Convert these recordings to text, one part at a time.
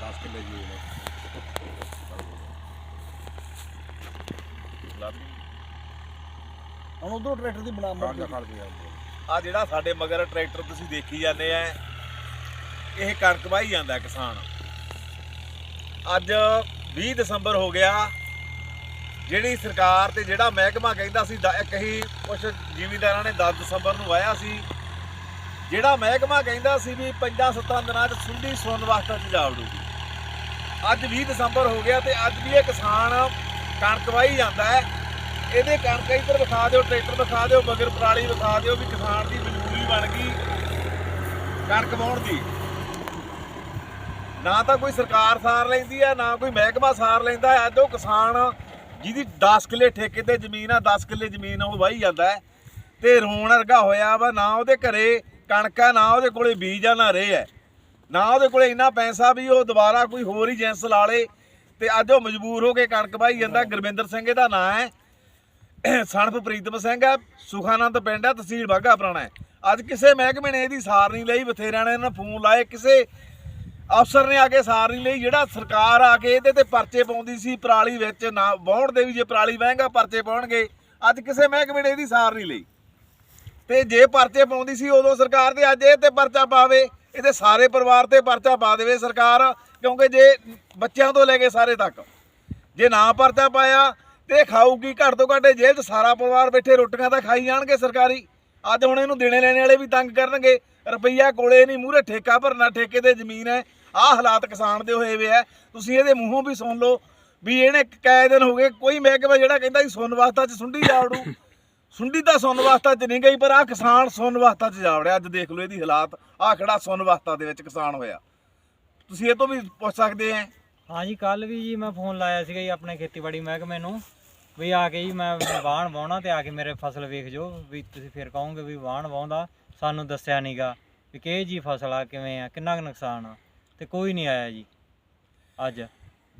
10 ਕਿੱਲੇ ਜੀ ਨੇ ਹੁਣ ਉਧਰੋਂ ਟਰੈਕਟਰ ਦੀ ਬਣਾ ਕਾਗਜ਼ਾ ਖੜ ਗਿਆ ਆ ਜਿਹੜਾ ਸਾਡੇ ਮਗਰ ਟਰੈਕਟਰ ਤੁਸੀਂ ਦੇਖੀ ਜਾਂਦੇ ਆ ਇਹ ਕਣਕ ਵਾਹੀ ਜਾਂਦਾ ਕਿਸਾਨ। ਅੱਜ 20 ਦਸੰਬਰ ਹੋ ਗਿਆ ਜਿਹੜੀ ਸਰਕਾਰ ਤੇ ਜਿਹੜਾ ਮਹਿਕਮਾ ਕਹਿੰਦਾ ਸੀ ਦ- ਇੱਕ ਹੀ ਕੁਝ ਜ਼ਿਮੀਂਦਾਰਾਂ ਨੇ 10 ਦਸੰਬਰ ਨੂੰ ਆਇਆ ਸੀ ਜਿਹੜਾ ਮਹਿਕਮਾ ਕਹਿੰਦਾ ਸੀ ਵੀ 5-7 ਦਿਨਾਂ 'ਚ ਸੁੰਡੀ ਸੁਣਨ ਵਾਸਤੇ ਚ ਜਾ। ਅੱਜ 20 ਦਸੰਬਰ ਹੋ ਗਿਆ ਤੇ ਅੱਜ ਵੀ ਇਹ ਕਿਸਾਨ ਕਣਕ ਵਾਹੀ ਜਾਂਦਾ ਹੈ। ਇਹਦੇ ਕਣਕ ਇੱਧਰ ਵਿਖਾ ਦਿਓ, ਟਰੈਕਟਰ ਵਿਖਾ ਦਿਓ, ਮਗਰ ਪਰਾਲੀ ਵਿਖਾ ਦਿਓ ਵੀ ਕਿਸਾਨ ਦੀ ਮਜਬੂਰੀ ਬਣ ਗਈ ਕਣਕ ਵਾਹੁਣ ਦੀ। ਨਾ ਤਾਂ ਕੋਈ ਸਰਕਾਰ ਸਾਰ ਲੈਂਦੀ ਆ ਨਾ ਕੋਈ ਮਹਿਕਮਾ ਸਾਰ ਲੈਂਦਾ ਅੱਜ ਉਹ ਕਿਸਾਨ ਜਿਹਦੀ 10 ਕਿੱਲੇ ਠੇਕੇ ਤੇ ਜ਼ਮੀਨ ਆ 10 ਕਿੱਲੇ ਜ਼ਮੀਨ ਉਹ ਵਾਹੀ ਜਾਂਦਾ ਹੈ। ਤੇ ਰੋਣ ਵਰਗਾ ਹੋਇਆ ਵਾ, ਨਾ ਉਹਦੇ ਘਰੇ ਕਣਕ ਆ ਨਾ ਉਹਦੇ ਕੋਲੇ ਬੀਜ ਆ ਨਾ ਰੇ ਹੈ। ਨਾ ਉਹਦੇ ਕੋਲੇ ਇੰਨਾ ਪੈਸਾ ਵੀ ਉਹ ਦੁਬਾਰਾ ਕੋਈ ਹੋਰ ਹੀ ਜਿੰਸ ਲਾ ਲੇ ਤੇ ਅੱਜ ਉਹ ਮਜਬੂਰ ਹੋ ਕੇ ਕਣਕ ਵਾਹੀ ਜਾਂਦਾ। ਗੁਰਵਿੰਦਰ ਸਿੰਘ ਇਹਦਾ ਨਾਂ ਹੈ। ਸਣਪ ਪ੍ਰੀਤਮ ਸਿੰਘ ਹੈ। ਸੁਖਾਨੰਦ ਪਿੰਡ ਹੈ ਤਹਿਸੀਲ ਬਾਘਾ ਪੁਰਾਣਾ ਹੈ। ਅੱਜ ਕਿਸੇ ਮਹਿਕਮੇ ਨੇ ਇਹਦੀ ਸਾਰ ਨਹੀਂ ਲਈ ਬਥੇਰਿਆਂ ਨੇ ਇਹਨਾਂ ਫੋਨ ਲਾਏ। ਕਿਸੇ ਅਫਸਰ ਨੇ ਆ ਕੇ ਸਾਰ ਨਹੀਂ ਲਈ। ਜਿਹੜਾ ਸਰਕਾਰ ਆ ਕੇ ਇਹਦੇ ਤੇ ਪਰਚੇ ਪਾਉਂਦੀ ਸੀ ਪਰਾਲੀ ਵਿੱਚ ਨਾ ਵਾਹੁਣ ਦੇ ਵੀ ਜੇ ਪਰਾਲੀ ਵਹਿੰਗਾ ਪਰਚੇ ਪਾਉਣਗੇ। ਅੱਜ ਕਿਸੇ ਮਹਿਕਮੇ ਨੇ ਇਹਦੀ ਸਾਰ ਨਹੀਂ ਲਈ। ਤੇ ਜੇ ਪਰਚੇ ਪਾਉਂਦੀ ਸੀ ਉਦੋਂ ਸਰਕਾਰ ਤੇ ਅੱਜ ਇਹ ਤੇ ਪਰਚਾ ਪਾਵੇ ਇਹਦੇ ਸਾਰੇ ਪਰਿਵਾਰ ਤੇ ਪਰਚਾ ਪਾ ਦੇਵੇ ਸਰਕਾਰ, ਕਿਉਂਕਿ ਜੇ ਬੱਚਿਆਂ ਤੋਂ ਲੈ ਕੇ ਸਾਰੇ ਤੱਕ। ਜੇ ਨਾ ਪਰਚਾ ਪਾਇਆ, ਤੇ ਇਹ ਖਾਊਗੀ, ਘੱਟ ਤੋਂ ਘੱਟ ਜੇਲ੍ਹ 'ਚ ਸਾਰਾ ਪਰਿਵਾਰ ਬੈਠੇ ਰੋਟੀਆਂ ਤਾਂ ਖਾਈ ਜਾਣਗੇ ਸਰਕਾਰੀ। ਅੱਜ ਹੁਣ ਇਹਨੂੰ ਦੇਣੇ ਲੈਣੇ ਵਾਲੇ ਵੀ ਤੰਗ ਕਰਨਗੇ। ਰੁਪਈਆ ਕੋਲੇ ਨਹੀਂ, ਮੂਹਰੇ ਠੇਕਾ ਭਰਨਾ, ਠੇਕੇ ਤੇ ਜ਼ਮੀਨ ਹੈ। ਆਹ ਹਾਲਾਤ ਕਿਸਾਨ ਦੇ ਹੋਏ ਵੇ ਆ। ਤੁਸੀਂ ਇਹਦੇ ਮੂੰਹੋਂ ਵੀ ਸੁਣ ਲਓ ਵੀ ਇਹਨੇ ਕਈ ਦਿਨ ਹੋ ਗਏ, ਕੋਈ ਮਹਿਕਮਾ ਜਿਹੜਾ ਕਹਿੰਦਾ ਸੀ ਸੁਣ ਵਾਸਤਾ ਚ ਸੁੰਡੀ ਜਾਵੜੂ ਸੁੰਡੀ ਤਾਂ ਸੁਣ ਵਾਸਤਾ ਚ ਨਹੀਂ ਗਈ ਪਰ ਆ ਕਿਸਾਨ ਸੁਣ ਵਾਸਤਾ ਚ ਜਾਵੜਿਆ ਅੱਜ ਦੇਖ ਲਓ ਇਹਦੀ ਹਾਲਾਤ। ਆ ਖੜਾ ਸੁਣ ਵਾਸਤਾ ਦੇ ਵਿੱਚ ਕਿਸਾਨ ਹੋਇਆ। ਤੁਸੀਂ ਇਹ ਤੋਂ ਵੀ ਪੁੱਛ ਸਕਦੇ ਆ ਹਾਂਜੀ ਕੱਲ ਵੀ ਜੀ ਮੈਂ ਫੋਨ ਲਾਇਆ ਸੀਗਾ ਜੀ ਆਪਣੇ ਖੇਤੀਬਾੜੀ ਮਹਿਕਮੇ ਨੂੰ ਵੀ ਆ ਕੇ ਜੀ ਮੈਂ ਵਾਹਣ ਵਾਉਣਾ ਤੇ ਆ ਕੇ ਮੇਰੇ ਫਸਲ ਵੇਖ ਜੋ ਵੀ ਤੁਸੀਂ ਫਿਰ ਕਹੋਗੇ ਵੀ ਵਾਹਣ ਵਾਉਂਦਾ ਸਾਨੂੰ ਦੱਸਿਆ ਨਹੀਂਗਾ ਵੀ ਕਿਹ ਜੀ ਫਸਲ ਆ ਕਿਵੇਂ ਆ ਕਿੰਨਾ ਕੁ ਨੁਕਸਾਨ ਆ ਤੇ ਕੋਈ ਨਹੀਂ ਆਇਆ ਜੀ ਅੱਜ।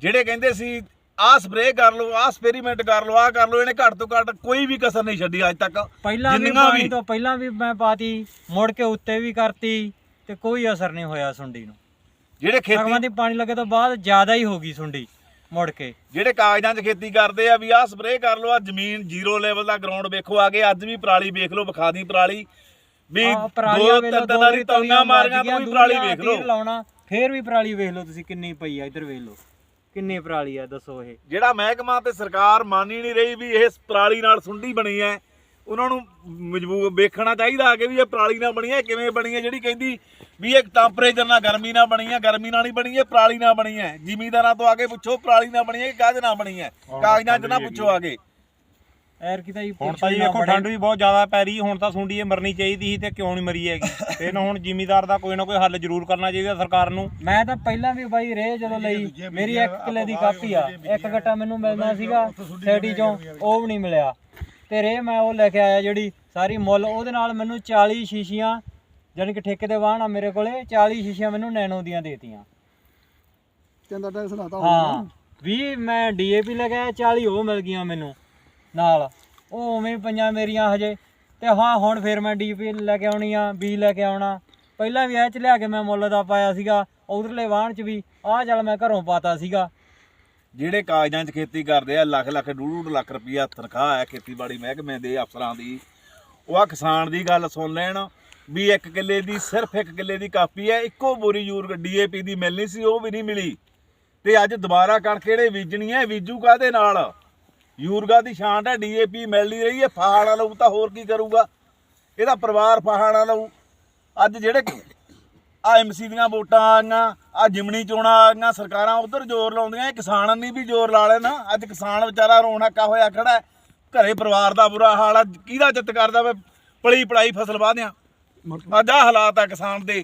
ਜਿਹੜੇ ਕਹਿੰਦੇ ਸੀ ਆਹ ਸਪਰੇਅ ਕਰ ਲਓ ਆਹ ਐਕਸਪੈਰੀਮੈਂਟ ਕਰ ਲਓ ਆਹ ਕਰ ਲਓ ਇਹਨੇ ਘੱਟ ਤੋਂ ਘੱਟ ਕੋਈ ਵੀ ਕਸਰ ਨਹੀਂ ਛੱਡੀ ਅੱਜ ਤੱਕ। ਪਹਿਲਾਂ ਵੀ ਜਿੰਨੀਆਂ ਪਾਣੀ ਵੀ- ਤੋਂ ਪਹਿਲਾਂ ਵੀ ਮੈਂ ਪਾਤੀ ਮੁੜ ਕੇ ਉੱਤੇ ਵੀ ਕਰਤੀ ਤੇ ਕੋਈ ਅਸਰ ਨਹੀਂ ਹੋਇਆ ਸੁੰਡੀ ਨੂੰ। ਜਿਹੜੇ ਖੇਤੀ ਸਗਵਾਂ ਦੀ ਪਾਣੀ ਲੱਗੇ ਤੋਂ ਬਾਅਦ ਜ਼ਿਆਦਾ ਹੀ ਹੋ ਗਈ ਸੁੰਡੀ ਮੁੜ ਕੇ। ਜਿਹੜੇ ਕਾਗਜ਼ਾਂ 'ਚ ਖੇਤੀ ਕਰਦੇ ਆ ਵੀ ਆਹ ਸਪਰੇਅ ਕਰ ਲਓ ਆ ਜ਼ਮੀਨ ਜ਼ੀਰੋ ਲੈਵਲ ਦਾ ਗਰਾਊਂਡ ਵੇਖੋ ਆ ਕੇ ਅੱਜ ਵੀ ਪਰਾਲੀ ਵੇਖ ਲਓ ਵਿਖਾ ਦੀ ਪਰਾਲੀ। ਵੀ ਆਹ ਪਰਾਲੀਆਂ ਦੋ ਵੇਖ ਲਓ, ਤਿੰਨ ਵਾਰੀ ਤਲੀਆਂ ਤਲੀਆਂ ਮਾਰੀਆਂ ਤੂੰ ਵੀ ਪਰਾਲੀ ਵੇਖ ਲਓ। ਤੀਰ ਲਾਉਣਾ ਫੇਰ ਵੀ ਪਰਾਲੀ ਵੇਖ ਲਓ ਤੁਸੀਂ ਕਿੰਨੀ ਪਈ ਆ ਇੱਧਰ ਵੇਖ ਲਓ। ਕਿੰਨੀ ਪਰਾਲੀ ਆ ਦੱਸੋ ਇਹ? ਜਿਹੜਾ ਮਹਿਕਮਾ ਤੇ ਸਰਕਾਰ ਮੰਨ ਹੀ ਨਹੀਂ ਰਹੀ ਵੀ ਇਹ ਪਰਾਲੀ ਨਾਲ ਸੁੰਡੀ ਬਣੀ ਹੈ ਉਹਨਾਂ ਨੂੰ ਮਜਬੂਰ ਵੇਖਣਾ ਚਾਹੀਦਾ ਕਿ ਵੀ ਇਹ ਪਰਾਲੀ ਨਾਲ ਬਣੀ ਹੈ ਕਿਵੇਂ ਬਣੀ ਹੈ ਜਿਹੜੀ ਕਹਿੰਦੀ ਵੀ ਇਹ ਟੈਂਪਰੇਚਰ ਨਾਲ ਗਰਮੀ ਨਾਲ ਬਣੀ ਹੈ ਗਰਮੀ ਨਾਲ ਨਹੀਂ ਬਣੀ ਹੈ ਪਰਾਲੀ ਨਾਲ ਬਣੀ ਹੈ। ਜ਼ਿਮੀਂਦਾਰਾਂ ਤੋਂ ਆ ਕੇ ਪੁੱਛੋ ਪਰਾਲੀ ਨਾਲ ਬਣੀ ਹੈ ਕਿ ਕਾਹਦੇ ਨਾਲ ਬਣੀ ਹੈ? ਕਾਗਜ਼ਾਂ 'ਚ ਨਾ ਪੁੱਛੋ ਆ ਕੇ। ਐਰ ਕੀ ਤਾਂ ਜੀ ਹੁਣ ਤਾਂ ਜੀ ਵੇਖੋ ਠੰਡ ਵੀ ਬਹੁਤ ਜ਼ਿਆਦਾ ਪੈ ਰਹੀ ਹੁਣ ਤਾਂ ਸੁੰਡੀ ਇਹ ਮਰਨੀ ਚਾਹੀਦੀ ਸੀ ਤੇ ਕਿਉਂ ਨਹੀਂ ਮਰੀ ਹੈਗੀ। ਤੇ ਨਾ ਹੁਣ ਜ਼ਿਮੀਦਾਰ ਦਾ ਕੋਈ ਨਾ ਕੋਈ ਹੱਲ ਜ਼ਰੂਰ ਕਰਨਾ ਚਾਹੀਦਾ ਸਰਕਾਰ ਨੂੰ। ਮੈਂ ਤਾਂ ਪਹਿਲਾਂ ਵੀ ਬਾਈ ਰੇ ਜਦੋਂ ਲਈ। ਮੇਰੀ 1 ਕਿੱਲੇ ਦੀ ਕਾਪੀ ਆ। ਇੱਕ ਗੱਟਾ ਮੈਨੂੰ ਮਿਲਣਾ ਸੀਗਾ ਸੈਡੀ ਚੋਂ ਉਹ ਵੀ ਨਹੀਂ ਮਿਲਿਆ। ਤੇ ਰੇ ਮੈਂ ਉਹ ਲੈ ਕੇ ਆਇਆ ਜਿਹੜੀ ਸਾਰੀ ਮੁੱਲ ਉਹਦੇ ਨਾਲ ਮੈਨੂੰ 40 ਸ਼ੀਸ਼ੀਆਂ ਜਾਣੀ ਕਿ ਠੇਕੇ ਦੇ ਵਾਹਣ ਆ ਮੇਰੇ ਕੋਲੇ 40 ਸ਼ੀਸ਼ੀਆਂ ਮੈਨੂੰ ਨੈਨੋ ਦੀਆਂ ਦੇਤੀਆਂ। ਚੰਦਾ ਟੈਕਸ ਲਾਤਾ ਹਾਂ 20 ਮੈਂ ਡੀਏਪੀ ਲਗਾਇਆ 40 ਉਹ ਮਿਲ ਗਈਆਂ ਮੈਨੂੰ। ਨਾਲ। ਉਹ ਉਵੇਂ ਹੀ ਪਈਆਂ ਮੇਰੀਆਂ ਹਜੇ। ਤੇ ਹਾਂ, ਹੁਣ ਫੇਰ ਮੈਂ ਡੀਏਪੀ ਲੈ ਕੇ ਆਉਣੀ ਆ, ਬੀ ਲੈ ਕੇ ਆਉਣਾ। ਪਹਿਲਾਂ ਵੀ ਇਹ ਚ ਲਿਆ ਕੇ ਮੈਂ ਮੁੱਲ ਦਾ ਪਾਇਆ ਸੀਗਾ, ਉਧਰਲੇ ਵਾਹਣ ਚ ਵੀ। ਆਹ ਚੱਲ ਮੈਂ ਘਰੋਂ ਪਾਤਾ ਸੀਗਾ। ਜਿਹੜੇ ਕਾਗਜ਼ਾਂ 'ਚ ਖੇਤੀ ਕਰਦੇ ਆ, ਲੱਖ ਲੱਖ, ਡੂਢ ਡੂਢ ਲੱਖ ਰੁਪਈਆ ਤਨਖਾਹ ਹੈ ਖੇਤੀਬਾੜੀ ਮਹਿਕਮੇ ਦੇ ਅਫਸਰਾਂ ਦੀ। ਉਹ ਆ ਕਿਸਾਨ ਦੀ ਗੱਲ ਸੁਣ ਲੈਣ, ਵੀ ਇੱਕ ਕਿੱਲੇ ਦੀ, ਸਿਰਫ ਇੱਕ ਕਿੱਲੇ ਦੀ ਕਾਪੀ ਹੈ ਇੱਕੋ ਬੋਰੀ ਯੂਰ ਡੀਏਪੀ ਦੀ ਮਿਲਣੀ ਸੀ, ਉਹ ਵੀ ਨਹੀਂ ਮਿਲੀ। ਤੇ ਅੱਜ ਦੁਬਾਰਾ ਕਣਕ ਜਿਹੜੇ ਬੀਜਣੀ ਹੈ ਬੀਜੂ ਕਾਦੇ ਨਾਲ? ਯੂਰਗਾ ਦੀ ਛਾਂਟ ਹੈ ਡੀਏਪੀ ਮਿਲ ਨਹੀਂ ਰਹੀ ਹੈ ਫਾਹਾਣਾ ਲਊ ਤਾਂ ਹੋਰ ਕੀ ਕਰੂਗਾ। ਇਹਦਾ ਪਰਿਵਾਰ ਫਾਹਾਣਾ ਲਊ। ਅੱਜ ਜਿਹੜੇ ਆ ਐਮਸੀ ਦੀਆਂ ਵੋਟਾਂ ਆਈਆਂ ਆ ਜਿਮਣੀ ਚੋਣਾਂ ਆਈਆਂ ਸਰਕਾਰਾਂ ਉਧਰ ਜ਼ੋਰ ਲਾਉਂਦੀਆਂ, ਇਹ ਕਿਸਾਨਾਂ ਨੇ ਵੀ ਜ਼ੋਰ ਲਾ ਲੈਣਾ। ਅੱਜ ਕਿਸਾਨ ਵਿਚਾਰਾ ਰੋਣ ਹੱਕਾ ਹੋਇਆ ਖੜਾ ਘਰੇ ਪਰਿਵਾਰ ਦਾ ਬੁਰਾ ਹਾਲ ਆ, ਕਿਹਦਾ ਜਿੱਤ ਕਰਦਾ ਵੇ? ਪਲੀ ਪੜਾਈ ਫਸਲ ਵਾਹਦਿਆਂ ਅੱਜ ਆਹ ਹਾਲਾਤ ਆ ਕਿਸਾਨ ਦੇ।